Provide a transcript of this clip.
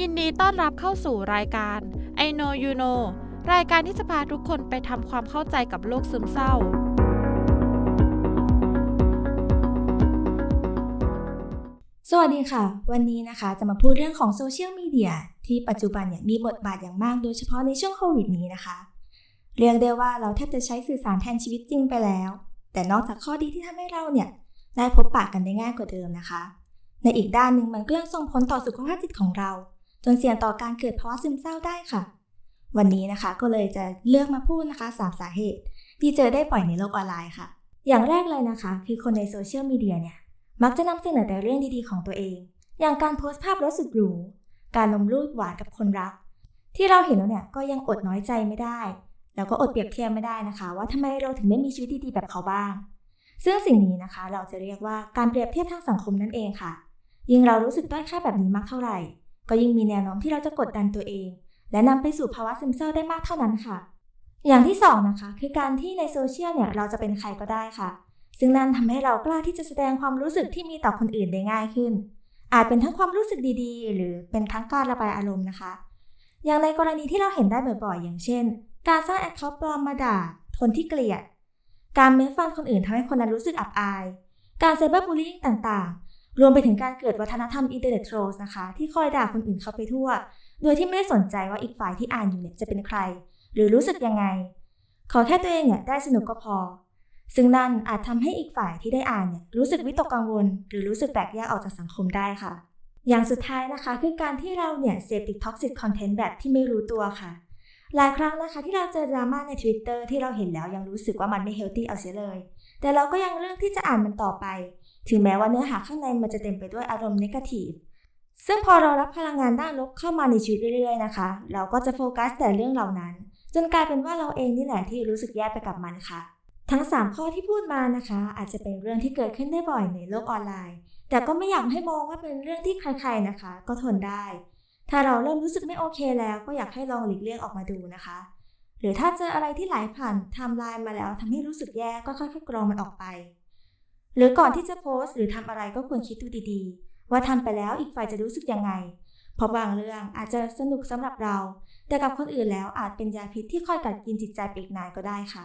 ยินดีต้อนรับเข้าสู่รายการ I know you know รายการที่จะพาทุกคนไปทำความเข้าใจกับโรคซึมเศร้า สวัสดีค่ะ วันนี้นะคะจะมาพูดเรื่องของโซเชียลมีเดียที่ปัจจุบันเนี่ยมีบทบาทอย่างมากโดยเฉพาะในช่วงโควิดนี้นะคะ เรียกได้ว่าเราแทบจะใช้สื่อสารแทนชีวิตจริงไปแล้ว แต่นอกจากข้อดีที่ทำให้เราเนี่ยได้พบปะกันได้ง่ายกว่าเดิมนะคะ ในอีกด้านหนึ่งมันก็ยังส่งผลต่อสุขภาพจิตของเรา จนเสี่ยงต่อการเกิดภาวะซึมเศร้าได้ค่ะ วันนี้นะคะก็เลยจะเลือกมาพูดนะคะสามสาเหตุ ที่เจอได้บ่อยในโลกออนไลน์ค่ะ อย่างแรกเลยนะคะ คือคนในโซเชียลมีเดียเนี่ยมักจะนำเสนอแต่เรื่องดีๆของตัวเอง อย่างการโพสต์ภาพรถสุดหรูการลงรูปหวานกับคนรัก ที่เราเห็นแล้วเนี่ยก็ยังอดน้อยใจไม่ได้ แล้วก็อดเปรียบเทียบไม่ได้นะคะ ว่าทำไมเราถึงไม่มีชีวิตดีๆแบบเขาบ้าง ซึ่งสิ่งนี้นะคะ เราจะเรียกว่าการเปรียบเทียบทางสังคมนั่นเองค่ะ ยิ่งเรารู้สึกด้อยค่าแบบนี้มากเท่าไหร่ ก็ยิ่งมีแนวโน้มที่เราจะกดดันตัวเอง และนำไปสู่ภาวะซึมเศร้าได้มากเท่านั้นค่ะ อย่างที่สองนะคะคือการที่ในโซเชียลเนี่ยเราจะเป็นใครก็ได้ค่ะ ซึ่งนั่นทำให้เรากล้าที่จะแสดงความรู้สึกที่มีต่อคนอื่นได้ง่ายขึ้น อาจเป็นทั้งความรู้สึกดีๆ หรือเป็นทั้งการระบายอารมณ์นะคะ อย่างในกรณีที่เราเห็นได้บ่อยๆ อย่างเช่น การสร้างแอคเคาท์ปลอมมาด่าคนที่เกลียด การเม้นฟันคนอื่นทำให้คนนั้นรู้สึกอับอาย การไซเบอร์บูลลี่ต่างๆ รวมไปถึงการเกิดวัฒนธรรมอินเทอร์เน็ตโทรสนะคะ ที่คอยด่าคนอื่นเข้าไปทั่ว โดยที่ไม่ได้สนใจว่าอีกฝ่ายที่อ่านอยู่เนี่ยจะเป็นใคร หรือรู้สึกยังไง ขอแค่ตัวเองเนี่ยได้สนุกก็พอ ซึ่งนั่นอาจทำให้อีกฝ่ายที่ได้อ่านเนี่ยรู้สึกวิตกกังวล หรือรู้สึกแปลกแยกออกจากสังคมได้ค่ะ อย่างสุดท้ายนะคะ คือการที่เราเนี่ยเสพติดท็อกซิ c คอนเทนต์แบบที่ไม่รู้ตัวค่ะ หลายครั้งนะคะที่เราเจอดราม่าใน Twitter ที่เราเห็นแล้วยังรู้สึกว่ามันไม่เฮลตี้เอาเสียเลย แต่เราก็ยังเลือกที่จะอ่านมันต่อไป ถึงแม้ว่าเนื้อหาข้างในมันจะเต็มไปด้วยอารมณ์นกทีฟซึ่งพอเรารับพลังงานด้านลบเข้ามาในชีวิตเรื่อยๆนะคะ เราก็จะโฟกัสแต่เรื่องเหล่านั้น จนกลายเป็นว่าเราเองนี่แหละที่รู้สึกแย่ไปกับมันค่ะ ทั้ง 3 ข้อที่พูดมานะคะ อาจจะเป็นเรื่องที่เกิดขึ้นได้บ่อยในโลกออนไลน์ แต่ก็ไม่อยากให้มองว่าเป็นเรื่องที่ใครๆนะคะ ก็ทนได้ ถ้าเราเริ่มรู้สึกไม่โอเคแล้วก็อยากให้ลองหลีกเลี่ยงออกมาดูนะคะ หรือถ้าเจออะไรที่ไหลผ่านไทม์ไลน์มาแล้วทำให้รู้สึกแย่ก็ค่อยๆกรองมันออกไป หรือก่อนที่จะโพสต์หรือทำอะไรก็ควรคิดดูดีๆ ว่าทำไปแล้วอีกฝ่ายจะรู้สึกยังไง เพราะบางเรื่องอาจจะสนุกสำหรับเรา แต่กับคนอื่นแล้วอาจเป็นยาพิษที่คอยกัดกินจิตใจไปอีกนานก็ได้ค่ะ